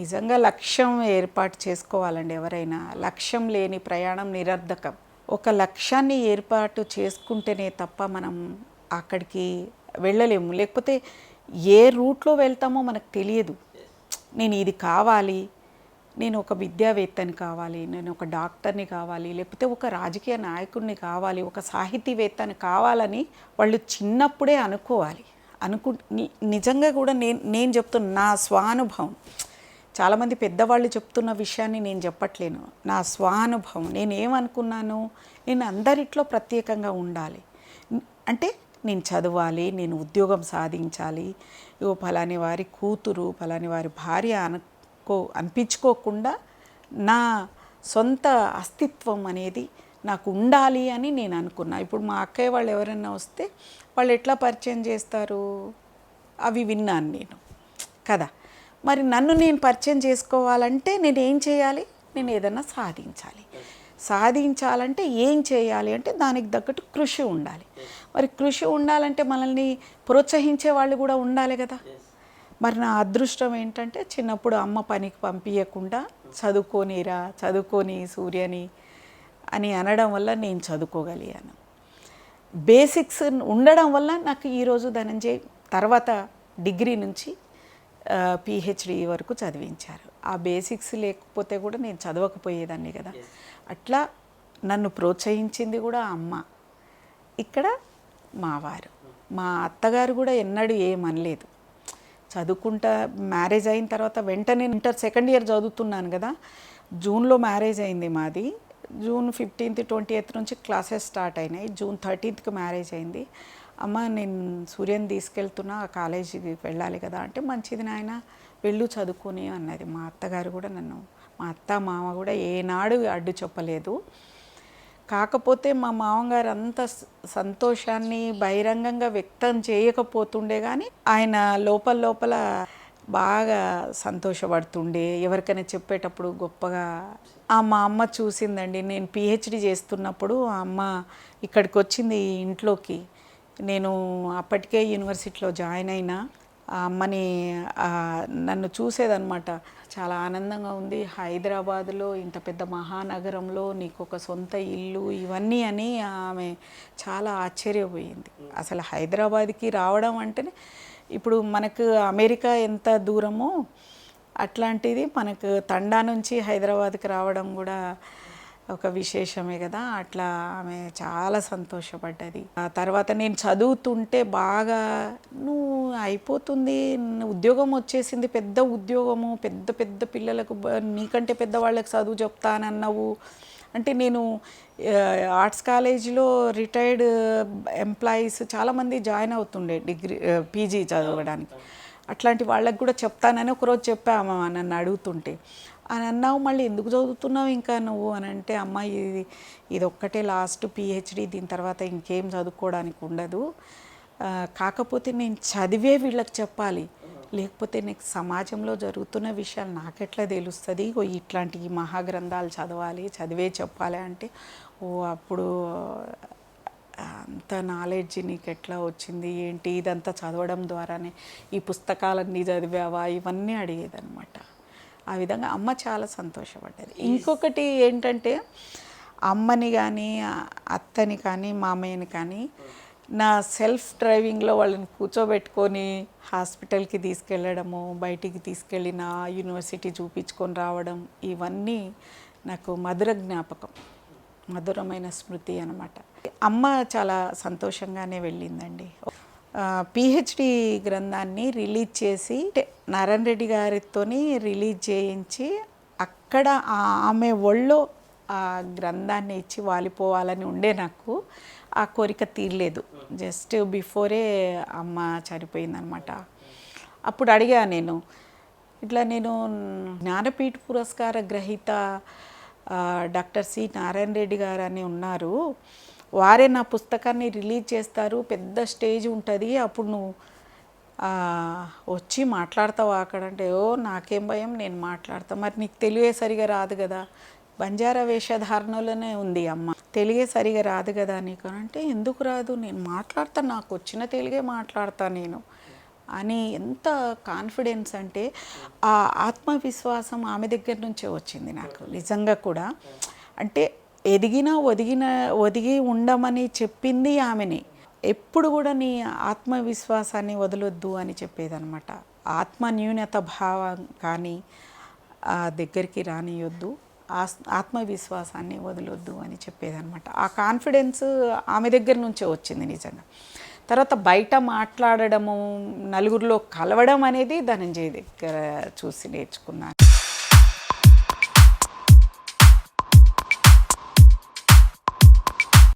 నిజంగా లక్ష్యం ఏర్పాటు చేసుకోవాలండి ఎవరైనా. లక్ష్యం లేని ప్రయాణం నిరర్ధకం. ఒక లక్ష్యాన్ని ఏర్పాటు చేసుకుంటేనే తప్ప మనం అక్కడికి వెళ్ళలేము. లేకపోతే ఏ రూట్లో వెళ్తామో మనకు తెలియదు. నేను ఇది కావాలి నేను ఒక విద్యావేత్తని కావాలి నేను ఒక డాక్టర్ని కావాలి లేకపోతే ఒక రాజకీయ నాయకుడిని కావాలి ఒక సాహితీవేత్తని కావాలని వాళ్ళు చిన్నప్పుడే అనుకోవాలి. అనుకు నిజంగా కూడా నేను నేను చెప్తున్న నా స్వానుభవం. చాలామంది పెద్దవాళ్ళు చెప్తున్న విషయాన్ని నేను చెప్పట్లేను. నా స్వానుభవం నేను ఏమనుకున్నాను? నేను అందరిట్లో ప్రత్యేకంగా ఉండాలి. అంటే నేను చదవాలి నేను ఉద్యోగం సాధించాలి. ఇగో ఫలాని వారి కూతురు ఫలాని వారి భార్య అనుకో అనిపించుకోకుండా నా సొంత అస్తిత్వం అనేది నాకు ఉండాలి అని నేను అనుకున్నా. ఇప్పుడు మా అక్కయ్య వాళ్ళు ఎవరైనా వస్తే వాళ్ళు ఎట్లా పరిచయం చేస్తారు? అవి విన్నాను నేను. కదా? మరి నన్ను నేను పరిచయం చేసుకోవాలంటే నేను ఏం చేయాలి? నేను ఏదైనా సాధించాలి. సాధించాలంటే ఏం చేయాలి అంటే దానికి తగ్గట్టు కృషి ఉండాలి. మరి కృషి ఉండాలంటే మనల్ని ప్రోత్సహించే వాళ్ళు కూడా ఉండాలి కదా. మరి నా అదృష్టం ఏంటంటే చిన్నప్పుడు అమ్మ పనికి పంపించకుండా చదువుకోనిరా చదువుకొని సూర్యని అని అనడం వల్ల నేను చదువుకోగలిగాను. బేసిక్స్ ఉండడం వల్ల నాకు ఈరోజు ధనంజయ్ తర్వాత డిగ్రీ నుంచి పిహెచ్డి వరకు చదివించారు. ఆ బేసిక్స్ లేకపోతే కూడా నేను చదవకపోయేదాన్ని కదా. అట్లా నన్ను ప్రోత్సహించింది కూడా అమ్మ. ఇక్కడ మా వారు. మా అత్తగారు కూడా ఎన్నడూ ఏమనలేదు చదువుకుంటా మ్యారేజ్ అయిన తర్వాత వెంటనే ఇంటర్ సెకండ్ ఇయర్ చదువుతున్నాను కదా. జూన్లో మ్యారేజ్ అయింది మాది. జూన్ ఫిఫ్టీన్త్ ట్వంటీ ఎయిత్ నుంచి క్లాసెస్ స్టార్ట్ అయినాయి. జూన్ థర్టీన్త్కి మ్యారేజ్ అయింది. అమ్మ నేను సూర్యని తీసుకెళ్తున్నా ఆ కాలేజీకి వెళ్ళాలి కదా అంటే మంచిది నాయన వెళ్ళు చదువుకొని అన్నది. మా అత్తగారు కూడా నన్ను మా అత్త మామ కూడా ఏనాడు అడ్డు చెప్పలేదు. కాకపోతే మా మామగారు అంత సంతోషాన్ని బహిరంగంగా వ్యక్తం చేయకపోతుండే కానీ ఆయన లోపల లోపల బాగా సంతోషపడుతుండే. ఎవరికైనా చెప్పేటప్పుడు గొప్పగా ఆ మా అమ్మ చూసిందండి నేను పిహెచ్డి చేస్తున్నప్పుడు ఆ అమ్మ ఇక్కడికి వచ్చింది ఈ ఇంట్లోకి నేను అప్పటికే యూనివర్సిటీలో జాయిన్ అయినా ఆ అమ్మని నన్ను చూసేదనమాట చాలా ఆనందంగా ఉంది. హైదరాబాద్లో ఇంత పెద్ద మహానగరంలో నీకు ఒక సొంత ఇల్లు ఇవన్నీ అని ఆమె చాలా ఆశ్చర్యపోయింది. అసలు హైదరాబాద్కి రావడం అంటేనే ఇప్పుడు మనకు అమెరికా ఎంత దూరమో అట్లాంటిది మనకు తండా నుంచి హైదరాబాద్కి రావడం కూడా ఒక విశేషమే కదా. అట్లా ఆమె చాలా సంతోషపడ్డది. ఆ తర్వాత నేను చదువుతుంటే బాగా నువ్వు అయిపోతుంది. ఉద్యోగం వచ్చేసింది. పెద్ద ఉద్యోగము పెద్ద పెద్ద పిల్లలకు నీకంటే పెద్ద వాళ్ళకి చదువు చెప్తానన్నావు. అంటే నేను ఆర్ట్స్ కాలేజీలో రిటైర్డ్ ఎంప్లాయీస్ చాలామంది జాయిన్ అవుతుండే డిగ్రీ పీజీ చదవడానికి. అట్లాంటి వాళ్ళకి కూడా చెప్తానని ఒకరోజు చెప్పామా నన్ను అడుగుతుంటే. అని అన్నావు మళ్ళీ ఎందుకు చదువుతున్నావు ఇంకా నువ్వు అని అంటే అమ్మ ఇది ఇది ఒక్కటే లాస్ట్ పిహెచ్డి దీని తర్వాత ఇంకేం చదువుకోవడానికి ఉండదు. కాకపోతే నేను చదివే వీళ్ళకి చెప్పాలి. లేకపోతే నీకు సమాజంలో జరుగుతున్న విషయాలు నాకెట్లా తెలుస్తుంది? ఓ ఇట్లాంటి ఈ మహాగ్రంథాలు చదవాలి చదివే చెప్పాలి అంటే ఓ అప్పుడు అంత నాలెడ్జ్ నీకు ఎట్లా వచ్చింది? ఏంటి? ఇదంతా చదవడం ద్వారానే ఈ పుస్తకాలన్నీ చదివావా? ఇవన్నీ అడిగేదనమాట ఆ విధంగా అమ్మ చాలా సంతోషపడ్డది. ఇంకొకటి ఏంటంటే అమ్మని కానీ అత్తని కానీ మామయ్యని కానీ నా సెల్ఫ్ డ్రైవింగ్లో వాళ్ళని కూర్చోబెట్టుకొని హాస్పిటల్కి తీసుకెళ్ళడము బయటికి తీసుకెళ్ళిన యూనివర్సిటీ చూపించుకొని రావడం ఇవన్నీ నాకు మధుర జ్ఞాపకం. మధురమైన స్మృతి అనమాట అమ్మ చాలా సంతోషంగానే వెళ్ళిందండి. పిహెచ్డి గ్రంథాన్ని రిలీజ్ చేసి నారాయణ రెడ్డి గారితో రిలీజ్ చేయించి అక్కడ ఆమె ఒళ్ళో ఆ గ్రంథాన్ని ఇచ్చి వాలిపోవాలని ఉండే నాకు ఆ కోరిక తీరలేదు. జస్ట్ బిఫోరే అమ్మ చనిపోయిందనమాట. అప్పుడు అడిగా నేను ఇట్లా నేను జ్ఞానపీఠ పురస్కార గ్రహీత డాక్టర్ సి నారాయణ రెడ్డి గారు అని ఉన్నారు. వారే నా పుస్తకాన్ని రిలీజ్ చేస్తారు పెద్ద స్టేజ్ ఉంటుంది. అప్పుడు నువ్వు వచ్చి మాట్లాడతావు అక్కడ? అంటే ఓ నాకేం భయం నేను మాట్లాడతా. మరి నీకు తెలివే సరిగా రాదు కదా. బంజారా వేషధారణలోనే ఉంది అమ్మ. తెలుగే సరిగా రాదు కదా నీకు? అని అంటే ఎందుకు రాదు? నేను మాట్లాడతా నాకు వచ్చిన తెలుగే మాట్లాడతా నేను. అని ఎంత కాన్ఫిడెన్స్ అంటే ఆ ఆత్మవిశ్వాసం ఆమె దగ్గర నుంచే వచ్చింది నాకు. నిజంగా కూడా. అంటే ఎదిగినా ఒదిగిన ఒదిగి ఉండమని చెప్పింది ఆమెనే. ఎప్పుడు కూడా నీ ఆత్మవిశ్వాసాన్ని వదలొద్దు అని చెప్పేదనమాట ఆత్మ న్యూనత భావం కానీ ఆ దగ్గరికి రానియొద్దు. ఆత్మవిశ్వాసాన్ని వదలొద్దు అని చెప్పేదనమాట ఆ కాన్ఫిడెన్స్ ఆమె దగ్గర నుంచే వచ్చింది నిజంగా. తర్వాత బయట మాట్లాడడము నలుగురిలో కలవడం అనేది ధనంజయ్ దగ్గర చూసి నేర్చుకున్నాను.